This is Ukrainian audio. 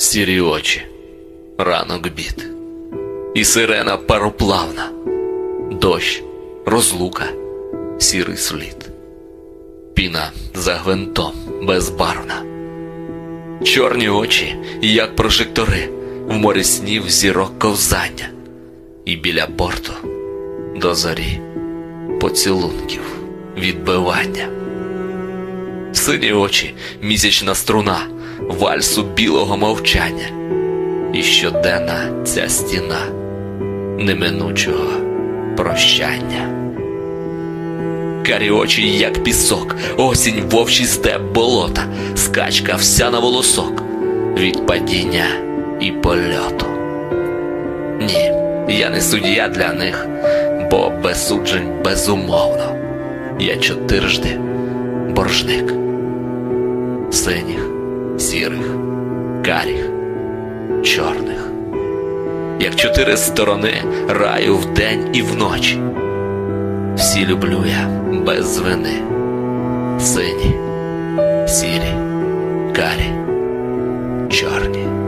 сірі очі, ранок бід, і сирена пароплавна, дощ, розлука, сірий слід, піна за гвинтом безбарвна, чорні очі, як прожектори, в морі снів зірок ковзання, і біля борту до зорі поцілунків відбивання. Сині очі, місячна струна, вальсу білого мовчання, і щоденна ця стіна неминучого прощання. Карі очі, як пісок, осінь вовчий степ болота, скачка вся на волосок від падіння і польоту. Ні, я не суддя для них, бо без суджень безумовно. Я чотиржди боржник синіх, сірих, каріх, чорних, як чотири сторони раю вдень і вночі. Всі люблю я без вини, сині, сірі, карі, чорні.